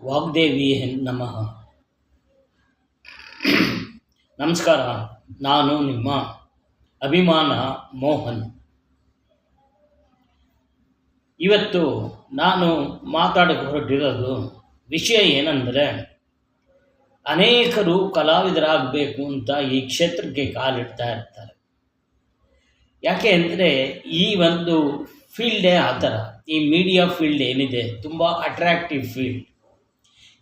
ವಾಗ್ದೇವಿ ನಮಃ. ನಮಸ್ಕಾರ, ನಾನು ನಿಮ್ಮ ಅಭಿಮಾನ ಮೋಹನ್. ಇವತ್ತು ನಾನು ಮಾತಾಡಕ್ಕೆ ಹೊರಟಿರೋದು ವಿಷಯ ಏನಂದರೆ, ಅನೇಕರು ಕಲಾವಿದರಾಗಬೇಕು ಅಂತ ಈ ಕ್ಷೇತ್ರಕ್ಕೆ ಕಾಲಿಡ್ತಾ ಇರ್ತಾರೆ. ಯಾಕೆ ಅಂದರೆ, ಈ ಒಂದು ಫೀಲ್ಡೇ ಆ ಥರ. ಈ ಮೀಡಿಯಾ ಫೀಲ್ಡ್ ಏನಿದೆ, ತುಂಬ ಅಟ್ರ್ಯಾಕ್ಟಿವ್ ಫೀಲ್ಡ್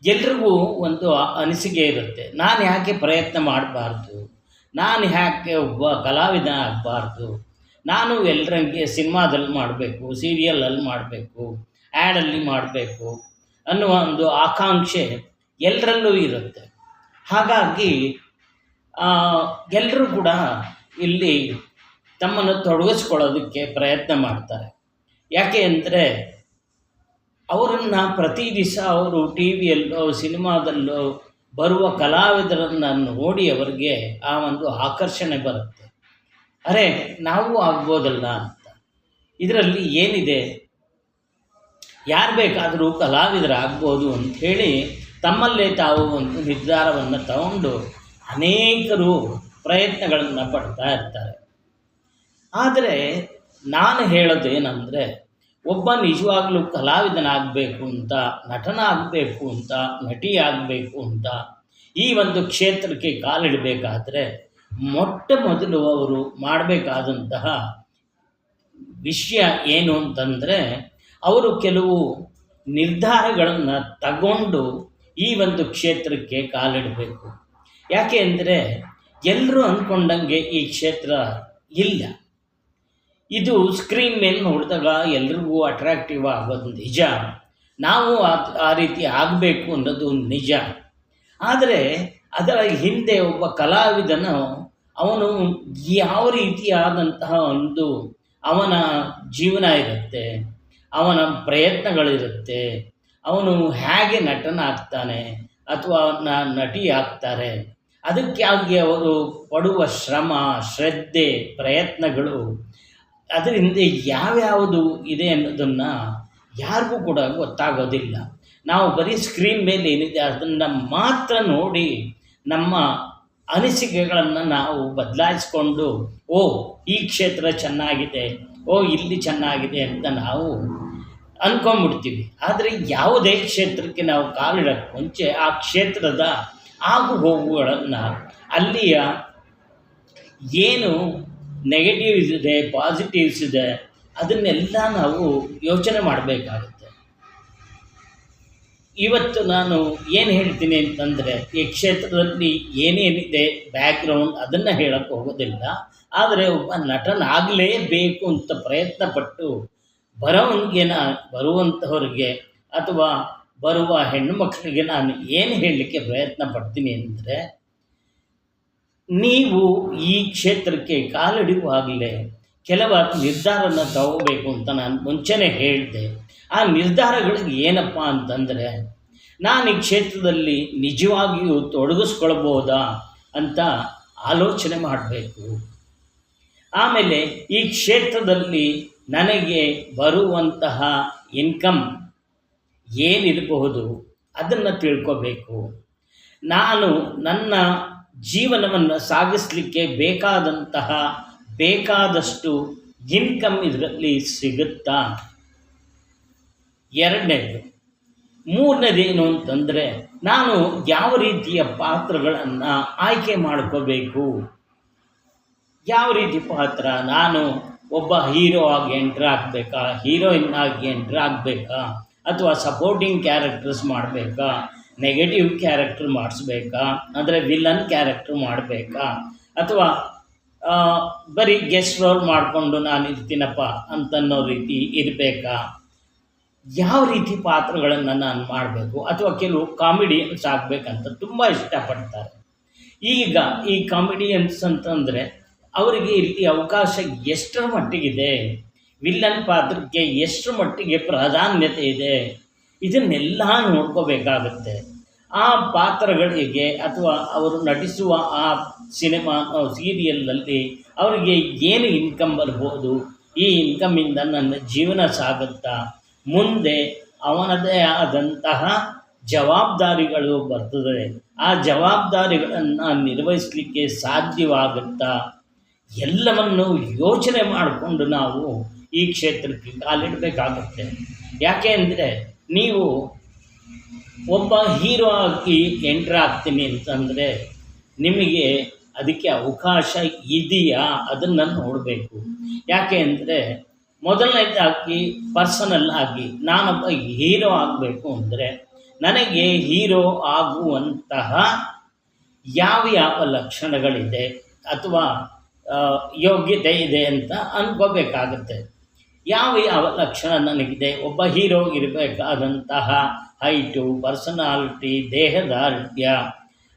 ಎಲ್ರಿಗೂ ಒಂದು ಅನಿಸಿಕೆ ಇರುತ್ತೆ. ನಾನು ಯಾಕೆ ಪ್ರಯತ್ನ ಮಾಡಬಾರ್ದು? ನಾನು ಯಾಕೆ ಒಬ್ಬ ಕಲಾವಿದ ಆಗಬಾರ್ದು? ನಾನು ಎಲ್ಲರಂಗೆ ಸಿನಿಮಾದಲ್ಲಿ ಮಾಡಬೇಕು ಸೀರಿಯಲಲ್ಲಿ ಮಾಡಬೇಕು ಆ್ಯಡಲ್ಲಿ ಮಾಡಬೇಕು ಅನ್ನುವ ಒಂದು ಆಕಾಂಕ್ಷೆ ಎಲ್ಲರಲ್ಲೂ ಇರುತ್ತೆ. ಹಾಗಾಗಿ ಎಲ್ಲರೂ ಕೂಡ ಇಲ್ಲಿ ತಮ್ಮನ್ನು ತೊಡಗಿಸ್ಕೊಳ್ಳೋದಕ್ಕೆ ಪ್ರಯತ್ನ ಮಾಡ್ತಾರೆ. ಯಾಕೆ ಅಂದರೆ ಅವರನ್ನು ಪ್ರತಿ ದಿವಸ ಅವರು ಟಿ ವಿಯಲ್ಲೋ ಸಿನಿಮಾದಲ್ಲೋ ಬರುವ ಕಲಾವಿದರನ್ನು ನೋಡಿ ಅವರಿಗೆ ಆ ಒಂದು ಆಕರ್ಷಣೆ ಬರುತ್ತೆ. ಅರೆ, ನಾವು ಆಗ್ಬೋದಲ್ಲ ಅಂತ. ಇದರಲ್ಲಿ ಏನಿದೆ? ಯಾರು ಬೇಕಾದರೂ ಕಲಾವಿದರಾಗ್ಬೋದು ಹೇಳಿ ತಮ್ಮಲ್ಲೇ ತಾವು ಒಂದು ನಿರ್ಧಾರವನ್ನು ತಗೊಂಡು ಅನೇಕರು ಪ್ರಯತ್ನಗಳನ್ನು ಪಡ್ತಾ ಇರ್ತಾರೆ. ಆದರೆ ನಾನು ಹೇಳೋದೇನೆಂದರೆ ಒಬ್ಬ ನಿಜವಾಗ್ಲೂ ಕಲಾವಿದನಾಗಬೇಕು ಅಂತ, ನಟನಾಗಬೇಕು ಅಂತ ನಟಿ ಆಗಬೇಕು ಅಂತ ಈ ಒಂದು ಕ್ಷೇತ್ರಕ್ಕೆ ಕಾಲಿಡಬೇಕಾದ್ರೆ ಮೊಟ್ಟ ಮೊದಲು ಅವರು ಮಾಡಬೇಕಾದಂತಹ ವಿಷಯ ಏನು ಅಂತಂದರೆ ಅವರು ಕೆಲವು ನಿರ್ಧಾರಗಳನ್ನು ತಗೊಂಡು ಈ ಒಂದು ಕ್ಷೇತ್ರಕ್ಕೆ ಕಾಲಿಡಬೇಕು. ಯಾಕೆ ಅಂದರೆ ಎಲ್ಲರೂ ಅಂದ್ಕೊಂಡಂಗೆ ಈ ಕ್ಷೇತ್ರ ಇಲ್ಲ. ಇದು ಸ್ಕ್ರೀನ್ ಮೇಲೆ ನೋಡಿದಾಗ ಎಲ್ರಿಗೂ ಅಟ್ರಾಕ್ಟಿವ್ ಆಗೋದು ನಿಜ. ನಾವು ಆ ರೀತಿ ಆಗಬೇಕು ಅನ್ನೋದು ನಿಜ. ಆದರೆ ಅದರ ಹಿಂದೆ ಒಬ್ಬ ಕಲಾವಿದನು ಅವನು ಯಾವ ರೀತಿಯಾದಂತಹ ಒಂದು ಅವನ ಜೀವನ ಇರುತ್ತೆ, ಅವನ ಪ್ರಯತ್ನಗಳಿರುತ್ತೆ, ಅವನು ಹೇಗೆ ನಟನಾಗ್ತಾನೆ ಅಥವಾ ನ ನಟಿ ಆಗ್ತಾರೆ ಅದಕ್ಕಾಗಿ ಅವರು ಪಡುವ ಶ್ರಮ, ಶ್ರದ್ಧೆ, ಪ್ರಯತ್ನಗಳು ಅದರಿಂದ ಯಾವ್ಯಾವುದು ಇದೆ ಅನ್ನೋದನ್ನು ಯಾರಿಗೂ ಕೂಡ ಗೊತ್ತಾಗೋದಿಲ್ಲ. ನಾವು ಬರೀ ಸ್ಕ್ರೀನ್ ಮೇಲೆ ಏನಿದೆ ಅದನ್ನು ಮಾತ್ರ ನೋಡಿ ನಮ್ಮ ಅನಿಸಿಕೆಗಳನ್ನು ನಾವು ಬದಲಾಯಿಸ್ಕೊಂಡು, ಓ, ಈ ಕ್ಷೇತ್ರ ಚೆನ್ನಾಗಿದೆ, ಓ, ಇಲ್ಲಿ ಚೆನ್ನಾಗಿದೆ ಅಂತ ನಾವು ಅಂದ್ಕೊಂಬಿಡ್ತೀವಿ ಆದರೆ ಯಾವುದೇ ಕ್ಷೇತ್ರಕ್ಕೆ ನಾವು ಕಾಲಿಡೋಕ್ಕೆ ಮುಂಚೆ ಆ ಕ್ಷೇತ್ರದ ಆಗು ಹೋಗುಗಳನ್ನು ಅಲ್ಲಿಯ ಏನು ನೆಗೆಟಿವ್ಸ್ ಇದೆ ಪಾಸಿಟಿವ್ಸ್ ಇದೆ, ಅದನ್ನೆಲ್ಲ ನಾವು ಯೋಚನೆ ಮಾಡಬೇಕಾಗುತ್ತೆ. ಇವತ್ತು ನಾನು ಏನು ಹೇಳ್ತೀನಿ ಅಂತಂದರೆ, ಈ ಕ್ಷೇತ್ರದಲ್ಲಿ ಏನೇನಿದೆ ಬ್ಯಾಕ್ಗ್ರೌಂಡ್ ಅದನ್ನು ಹೇಳಕ್ಕೆ ಹೋಗೋದಿಲ್ಲ, ಆದರೆ ಒಬ್ಬ ನಟನಾಗಲೇಬೇಕು ಅಂತ ಪ್ರಯತ್ನ ಪಟ್ಟು ಬರೋವನಿಗೆ ನಾ ಬರುವಂಥವ್ರಿಗೆ ಅಥವಾ ಬರುವ ಹೆಣ್ಣು ಮಕ್ಕಳಿಗೆ ನಾನು ಏನು ಹೇಳಲಿಕ್ಕೆ ಪ್ರಯತ್ನ ಪಡ್ತೀನಿ ಅಂದರೆ ನೀವು ಈ ಕ್ಷೇತ್ರಕ್ಕೆ ಕಾಲಿಡುವಾಗಲೇ ಕೆಲವಾರು ನಿರ್ಧಾರನ ತಗೋಬೇಕು ಅಂತ ನಾನು ಮುಂಚೆನೇ ಹೇಳಿದೆ ಆ ನಿರ್ಧಾರಗಳಿಗೆ ಏನಪ್ಪ ಅಂತಂದರೆ, ನಾನು ಈ ಕ್ಷೇತ್ರದಲ್ಲಿ ನಿಜವಾಗಿಯೂ ತೊಡಗಿಸ್ಕೊಳ್ಬೋದಾ ಅಂತ ಆಲೋಚನೆ ಮಾಡಬೇಕು. ಆಮೇಲೆ ಈ ಕ್ಷೇತ್ರದಲ್ಲಿ ನನಗೆ ಬರುವಂತಹ ಇನ್ಕಮ್ ಏನಿರಬಹುದು ಅದನ್ನು ತಿಳ್ಕೋಬೇಕು. ನಾನು ನನ್ನ ಜೀವನವನ್ನು ಸಾಗಿಸಲಿಕ್ಕೆ ಬೇಕಾದಂತಹ ಬೇಕಾದಷ್ಟು ಇನ್ಕಮ್ ಇದರಲ್ಲಿ ಸಿಗುತ್ತಾ? ಎರಡನೇದು ಮೂರನೇದೇನು ಅಂತಂದರೆ ನಾನು ಯಾವ ರೀತಿಯ ಪಾತ್ರಗಳನ್ನು ಆಯ್ಕೆ ಮಾಡ್ಕೋಬೇಕು? ಯಾವ ರೀತಿ ಪಾತ್ರ? ನಾನು ಒಬ್ಬ ಹೀರೋ ಆಗಿ ಎಂಟ್ರ್ ಆಗಬೇಕಾ? ಹೀರೋಯಿನ್ ಆಗಿ ಎಂಟ್ರ್ ಆಗಬೇಕಾ? ಅಥವಾ ಸಪೋರ್ಟಿಂಗ್ ಕ್ಯಾರೆಕ್ಟರ್ಸ್ ಮಾಡಬೇಕಾ? ನೆಗೆಟಿವ್ ಕ್ಯಾರೆಕ್ಟ್ರ್ ಮಾಡಿಸ್ಬೇಕಾ? ಅಂದರೆ ವಿಲನ್ ಕ್ಯಾರೆಕ್ಟ್ರ್ ಮಾಡಬೇಕಾ? ಅಥವಾ ಬರೀ ಗೆಸ್ಟ್ ರೋಲ್ ಮಾಡಿಕೊಂಡು ನಾನು ಇರ್ತೀನಪ್ಪ ಅಂತನ್ನೋ ರೀತಿ ಇರಬೇಕಾ? ಯಾವ ರೀತಿ ಪಾತ್ರಗಳನ್ನು ನಾನು ಮಾಡಬೇಕು? ಅಥವಾ ಕೆಲವು ಕಾಮಿಡಿಯನ್ಸ್ ಆಗಬೇಕಂತ ತುಂಬ ಇಷ್ಟಪಡ್ತಾರೆ. ಈಗ ಈ ಕಾಮಿಡಿಯನ್ಸ್ ಅಂತಂದರೆ ಅವರಿಗೆ ಇಲ್ಲಿ ಅವಕಾಶ ಎಷ್ಟರ ಮಟ್ಟಿಗಿದೆ? ವಿಲ್ಲನ್ ಪಾತ್ರಕ್ಕೆ ಎಷ್ಟರ ಮಟ್ಟಿಗೆ ಪ್ರಾಧಾನ್ಯತೆ ಇದೆ? ಇದನ್ನೆಲ್ಲ ನೋಡ್ಕೋಬೇಕಾಗತ್ತೆ. ಆ ಪಾತ್ರಗಳಿಗೆ ಅಥವಾ ಅವರು ನಟಿಸುವ ಆ ಸಿನಿಮಾ ಸೀರಿಯಲ್ನಲ್ಲಿ ಅವರಿಗೆ ಏನು ಇನ್ಕಮ್ ಬರ್ಬೋದು? ಈ ಇನ್ಕಮ್ಮಿಂದ ನನ್ನ ಜೀವನ ಸಾಗುತ್ತಾ? ಮುಂದೆ ಅವನದೇ ಆದಂತಹ ಜವಾಬ್ದಾರಿಗಳು ಬರ್ತದೆ. ಆ ಜವಾಬ್ದಾರಿಗಳನ್ನು ನಿರ್ವಹಿಸಲಿಕ್ಕೆ ಸಾಧ್ಯವಾಗುತ್ತಾ? ಎಲ್ಲವನ್ನು ಯೋಚನೆ ಮಾಡಿಕೊಂಡು ನಾವು ಈ ಕ್ಷೇತ್ರಕ್ಕೆ ಕಾಲಿಡಬೇಕಾಗುತ್ತೆ. ಯಾಕೆ ಅಂದರೆ ನೀವು ಒಬ್ಬ ಹೀರೋ ಆಗಿ ಎಂಟ್ರ್ ಆಗ್ತೀನಿ ಅಂತಂದರೆ ನಿಮಗೆ ಅದಕ್ಕೆ ಅವಕಾಶ ಇದೆಯಾ? ಅದನ್ನು ನೋಡಬೇಕು. ಯಾಕೆ ಅಂದರೆ ಮೊದಲನೇದಾಗಿ ಪರ್ಸನಲ್ ಆಗಿ ನಾನೊಬ್ಬ ಹೀರೋ ಆಗಬೇಕು ಅಂದರೆ ನನಗೆ ಹೀರೋ ಆಗುವಂತಹ ಯಾವ ಯಾವ ಲಕ್ಷಣಗಳಿದೆ ಅಥವಾ ಯೋಗ್ಯತೆ ಇದೆ ಅಂತ ಅನ್ಕೋಬೇಕಾಗುತ್ತೆ. ಯಾವ ಯಾವ ಲಕ್ಷಣ ನನಗಿದೆ? ಒಬ್ಬ ಹೀರೋ ಇರಬೇಕಾದಂತಹ ಹೈಟು, ಪರ್ಸನಾಲಿಟಿ, ದೇಹದಾರ್ಢ್ಯ,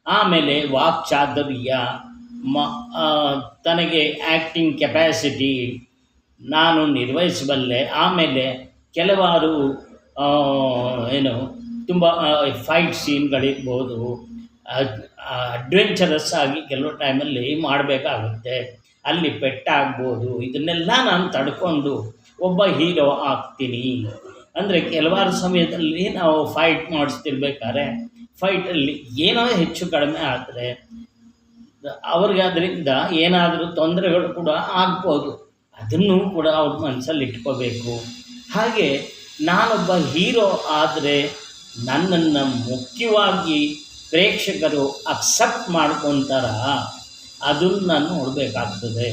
ಆಮೇಲೆ ವಾಕ್ಚಾತುರ್ಯ ಮ ತನಗೆ ಆ್ಯಕ್ಟಿಂಗ್ ಕೆಪ್ಯಾಸಿಟಿ, ನಾನು ನಿರ್ವಹಿಸಬಲ್ಲೆ, ಆಮೇಲೆ ಕೆಲವಾರು ಏನು, ತುಂಬ ಫೈಟ್ ಸೀನ್ಗಳಿರ್ಬೋದು. ಅಡ್ವೆಂಚರಸ್ ಆಗಿ ಕೆಲವು ಟೈಮಲ್ಲಿ ಮಾಡಬೇಕಾಗುತ್ತೆ. ಅಲ್ಲಿ ಪೆಟ್ಟಾಗ್ಬೋದು. ಇದನ್ನೆಲ್ಲ ನಾನು ತಡ್ಕೊಂಡು ಒಬ್ಬ ಹೀರೋ ಆಗ್ತೀನಿ. ಅಂದರೆ ಕೆಲವಾರು ಸಮಯದಲ್ಲಿ ನಾವು ಫೈಟ್ ಮಾಡಿಸ್ತಿರ್ಬೇಕಾದ್ರೆ ಫೈಟಲ್ಲಿ ಏನೋ ಹೆಚ್ಚು ಕಡಿಮೆ ಆದರೆ ಅವ್ರಿಗೆ ಅದರಿಂದ ಏನಾದರೂ ತೊಂದರೆಗಳು ಕೂಡ ಆಗ್ಬೋದು. ಅದನ್ನು ಕೂಡ ಅವ್ರ ಮನಸ್ಸಲ್ಲಿ ಇಟ್ಕೋಬೇಕು. ಹಾಗೆ ನಾನೊಬ್ಬ ಹೀರೋ ಆದರೆ ನನ್ನನ್ನು ಮುಖ್ಯವಾಗಿ ಪ್ರೇಕ್ಷಕರು ಅಕ್ಸೆಪ್ಟ್ ಮಾಡ್ಕೊತಾರ, ಅದನ್ನು ನಾನು ನೋಡಬೇಕಾಗ್ತದೆ.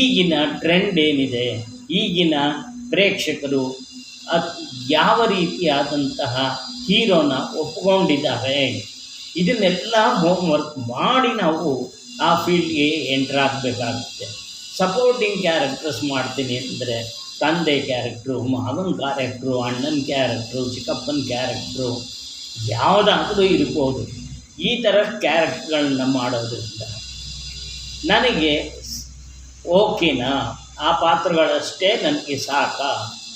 ಈಗಿನ ಟ್ರೆಂಡ್ ಏನಿದೆ? ಈಗಿನ ಪ್ರೇಕ್ಷಕರು ಯಾವ ರೀತಿಯಾದಂತಹ ಹೀರೋನ ಒಪ್ಪಿಕೊಂಡಿದ್ದಾರೆ? ಇದನ್ನೆಲ್ಲ ಹೋಮ್ವರ್ಕ್ ಮಾಡಿ ನಾವು ಆ ಫೀಲ್ಡ್ಗೆ ಎಂಟ್ರ್ ಆಗಬೇಕಾಗುತ್ತೆ. ಸಪೋರ್ಟಿಂಗ್ ಕ್ಯಾರೆಕ್ಟರ್ಸ್ ಮಾಡ್ತೀನಿ ಅಂದರೆ ತಂದೆ ಕ್ಯಾರೆಕ್ಟ್ರು ಮಗನ ಕ್ಯಾರೆಕ್ಟ್ರು ಅಣ್ಣನ ಕ್ಯಾರೆಕ್ಟ್ರು ಚಿಕ್ಕಪ್ಪನ ಕ್ಯಾರೆಕ್ಟ್ರು ಯಾವುದಾದ್ರೂ ಇರ್ಬೋದು. ಈ ಥರ ಕ್ಯಾರೆಕ್ಟ್ಗಳನ್ನ ಮಾಡೋದ್ರಿಂದ ನನಗೆ ಓಕೆನಾ ಆ ಪಾತ್ರಗಳಷ್ಟೇ ನನಗೆ ಸಾಕ.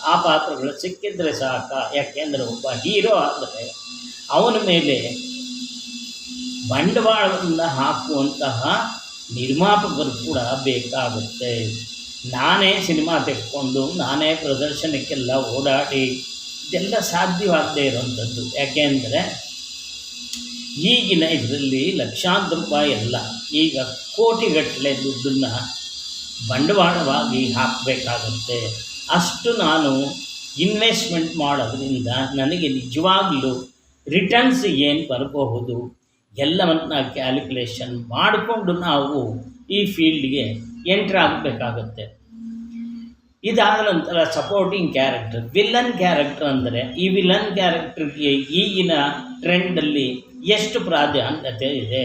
ಆ ಪಾತ್ರಗಳು ಸಿಕ್ಕಿದ್ರೆ ಸಾಕ. ಯಾಕೆಂದರೆ ಒಬ್ಬ ಹೀರೋ ಆದರೆ ಅವನ ಮೇಲೆ ಬಂಡವಾಳವನ್ನು ಹಾಕುವಂತಹ ನಿರ್ಮಾಪಕರು ಕೂಡ ಬೇಕಾಗುತ್ತೆ. ನಾನೇ ಸಿನಿಮಾ ತೆಕ್ಕೊಂಡು, ನಾನೇ ಪ್ರದರ್ಶನಕ್ಕೆಲ್ಲ ಓಡಾಡಿ ಇದೆಲ್ಲ ಸಾಧ್ಯವಾಗದೇ ಇರುವಂಥದ್ದು. ಯಾಕೆಂದರೆ ಈಗಿನ ಇದರಲ್ಲಿ ಲಕ್ಷಾಂತರ ರೂಪಾಯಿ ಅಲ್ಲ. ಈಗ ಕೋಟಿಗಟ್ಟಲೆ ದುಡ್ಡನ್ನು ಬಂಡವಾಳವಾಗಿ ಹಾಕಬೇಕಾಗುತ್ತೆ. ಅಷ್ಟು ನಾನು ಇನ್ವೆಸ್ಟ್ಮೆಂಟ್ ಮಾಡೋದ್ರಿಂದ ನನಗೆ ನಿಜವಾಗಲೂ ರಿಟರ್ನ್ಸ್ ಏನು ಬರಬಹುದು? ಎಲ್ಲವನ್ನ ಕ್ಯಾಲ್ಕುಲೇಷನ್ ಮಾಡಿಕೊಂಡು ನಾವು ಈ ಫೀಲ್ಡ್ಗೆ ಎಂಟ್ರ್ ಆಗಬೇಕಾಗುತ್ತೆ. ಇದಾದ ನಂತರ ಸಪೋರ್ಟಿಂಗ್ ಕ್ಯಾರೆಕ್ಟರ್ ವಿಲನ್ ಕ್ಯಾರೆಕ್ಟರ್ ಅಂದರೆ ಈ ವಿಲನ್ ಕ್ಯಾರೆಕ್ಟರ್ಗೆ ಈಗಿನ ಟ್ರೆಂಡಲ್ಲಿ ಎಷ್ಟು ಪ್ರಾಧಾನ್ಯತೆ ಇದೆ?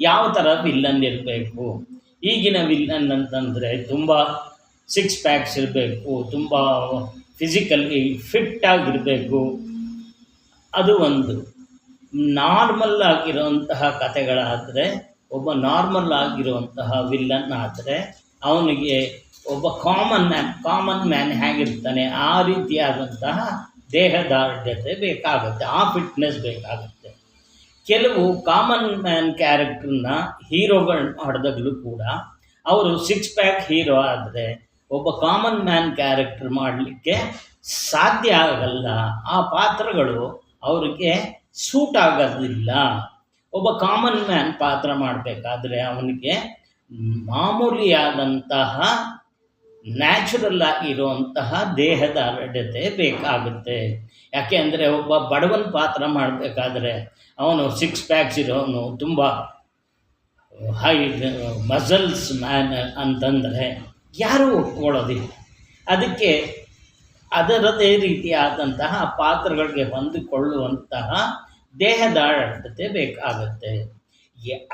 ಯಾವ ಥರ ವಿಲ್ಲನ್ ಇರಬೇಕು? ಈಗಿನ ವಿಲ್ಲನ್ ಅಂತಂದರೆ ತುಂಬ ಸಿಕ್ಸ್ ಪ್ಯಾಕ್ಸ್ ಇರಬೇಕು, ತುಂಬ ಫಿಸಿಕಲಿ ಫಿಟ್ ಆಗಿರಬೇಕು. ಅದು ಒಂದು. ನಾರ್ಮಲ್ ಆಗಿರುವಂತಹ ಕತೆಗಳಾದರೆ ಒಬ್ಬ ನಾರ್ಮಲ್ ಆಗಿರುವಂತಹ ವಿಲ್ಲನ್ ಆದರೆ, ಅವನಿಗೆ ಒಬ್ಬ ಕಾಮನ್ ಮ್ಯಾನ್ ಕಾಮನ್ ಮ್ಯಾನ್ ಹೇಗಿರ್ತಾನೆ, ಆ ರೀತಿಯಾದಂತಹ ದೇಹದಾರ್ಢ್ಯತೆ ಬೇಕಾಗುತ್ತೆ, ಆ ಫಿಟ್ನೆಸ್ ಬೇಕಾಗುತ್ತೆ. ಕೆಲವು ಕಾಮನ್ ಮ್ಯಾನ್ ಕ್ಯಾರೆಕ್ಟರ್ನ ಹೀರೋಗಳು ಮಾಡಿದಾಗಲೂ ಕೂಡ ಅವರು ಸಿಕ್ಸ್ ಪ್ಯಾಕ್ ಹೀರೋ ಆದರೆ ಒಬ್ಬ ಕಾಮನ್ ಮ್ಯಾನ್ ಕ್ಯಾರೆಕ್ಟರ್ ಮಾಡಲಿಕ್ಕೆ ಸಾಧ್ಯ ಆಗಲ್ಲ. ಆ ಪಾತ್ರಗಳು ಅವರಿಗೆ ಸೂಟ್ ಆಗೋದಿಲ್ಲ. ಒಬ್ಬ ಕಾಮನ್ ಮ್ಯಾನ್ ಪಾತ್ರ ಮಾಡಬೇಕಾದ್ರೆ ಅವನಿಗೆ ಮಾಮೂಲಿಯಾದಂತಹ ನ್ಯಾಚುರಲ್ ಆಗಿರುವಂತಹ ದೇಹದ ಅರಡ್ಯತೆ ಬೇಕಾಗುತ್ತೆ. ಯಾಕೆ ಅಂದರೆ ಒಬ್ಬ ಬಡವನ ಪಾತ್ರ ಮಾಡಬೇಕಾದ್ರೆ ಅವನು ಸಿಕ್ಸ್ ಪ್ಯಾಕ್ಸ್ ಇರೋನು, ತುಂಬ ಹೈ ಮಸಲ್ಸ್ ಮ್ಯಾನ್ ಅಂತಂದರೆ ಯಾರೂ ಒಪ್ಕೊಳ್ಳೋದಿಲ್ಲ. ಅದಕ್ಕೆ ಅದರದೇ ರೀತಿಯಾದಂತಹ ಪಾತ್ರಗಳಿಗೆ ಹೊಂದಿಕೊಳ್ಳುವಂತಹ ದೇಹದ ದೇಹದಾಢ್ಯತೆ ಬೇಕಾಗುತ್ತೆ.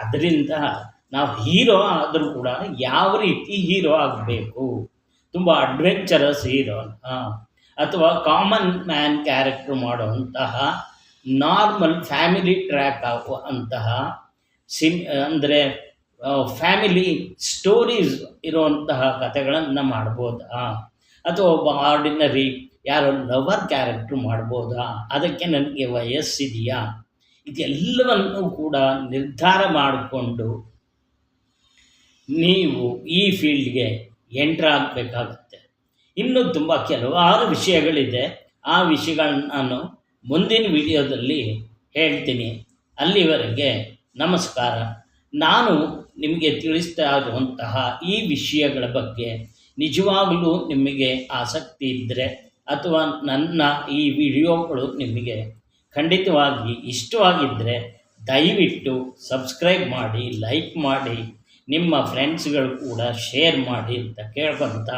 ಅದರಿಂದ ನಾವು ಹೀರೋ ಆದರೂ ಕೂಡ ಯಾವ ರೀತಿ ಹೀರೋ ಆಗಬೇಕು? ತುಂಬ ಅಡ್ವೆಂಚರಸ್ ಹೀರೋ ಅಥವಾ ಕಾಮನ್ ಮ್ಯಾನ್ ಕ್ಯಾರೆಕ್ಟ್ರ್ ಮಾಡುವಂತಹ ನಾರ್ಮಲ್ ಫ್ಯಾಮಿಲಿ ಟ್ರ್ಯಾಕ್ ಆಗುವಂತಹ ಸಿನ್ ಅಂದರೆ ಫ್ಯಾಮಿಲಿ ಸ್ಟೋರೀಸ್ ಇರುವಂತಹ ಕಥೆಗಳನ್ನು ಮಾಡ್ಬೋದಾ. ಅಥವಾ ಒಬ್ಬ ಆರ್ಡಿನರಿ ಯಾರೋ ಲವರ್ ಕ್ಯಾರೆಕ್ಟ್ರ್ ಮಾಡ್ಬೋದಾ. ಅದಕ್ಕೆ ನನಗೆ ವಯಸ್ಸಿದೆಯಾ? ಇದೆಲ್ಲವನ್ನು ಕೂಡ ನಿರ್ಧಾರ ಮಾಡಿಕೊಂಡು ನೀವು ಈ ಫೀಲ್ಡ್ಗೆ ಎಂಟ್ರ್ ಇನ್ನು ಇನ್ನೂ ತುಂಬ ಕೆಲವಾರು ವಿಷಯಗಳಿದೆ. ಆ ವಿಷಯಗಳನ್ನ ನಾನು ಮುಂದಿನ ವಿಡಿಯೋದಲ್ಲಿ ಹೇಳ್ತೀನಿ. ಅಲ್ಲಿವರೆಗೆ ನಮಸ್ಕಾರ. ನಾನು ನಿಮಗೆ ತಿಳಿಸ್ತಾ ಇರುವಂತಹ ಈ ವಿಷಯಗಳ ಬಗ್ಗೆ ನಿಜವಾಗಲೂ ನಿಮಗೆ ಆಸಕ್ತಿ ಇದ್ದರೆ ಅಥವಾ ನನ್ನ ಈ ವಿಡಿಯೋಗಳು ನಿಮಗೆ ಖಂಡಿತವಾಗಿ ಇಷ್ಟವಾಗಿದ್ದರೆ ದಯವಿಟ್ಟು ಸಬ್ಸ್ಕ್ರೈಬ್ ಮಾಡಿ, ಲೈಕ್ ಮಾಡಿ ನಿಮ್ಮ ಫ್ರೆಂಡ್ಸ್ಗಳು ಕೂಡ ಶೇರ್ ಮಾಡಿ ಅಂತ ಕೇಳ್ಕೊತ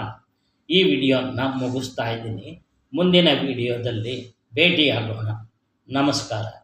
ಈ ವಿಡಿಯೋನ ಮುಗಿಸ್ತಾ ಇದ್ದೀನಿ. ಮುಂದಿನ ವಿಡಿಯೋದಲ್ಲಿ ಭೇಟಿಯಾಗೋಣ. ನಮಸ್ಕಾರ.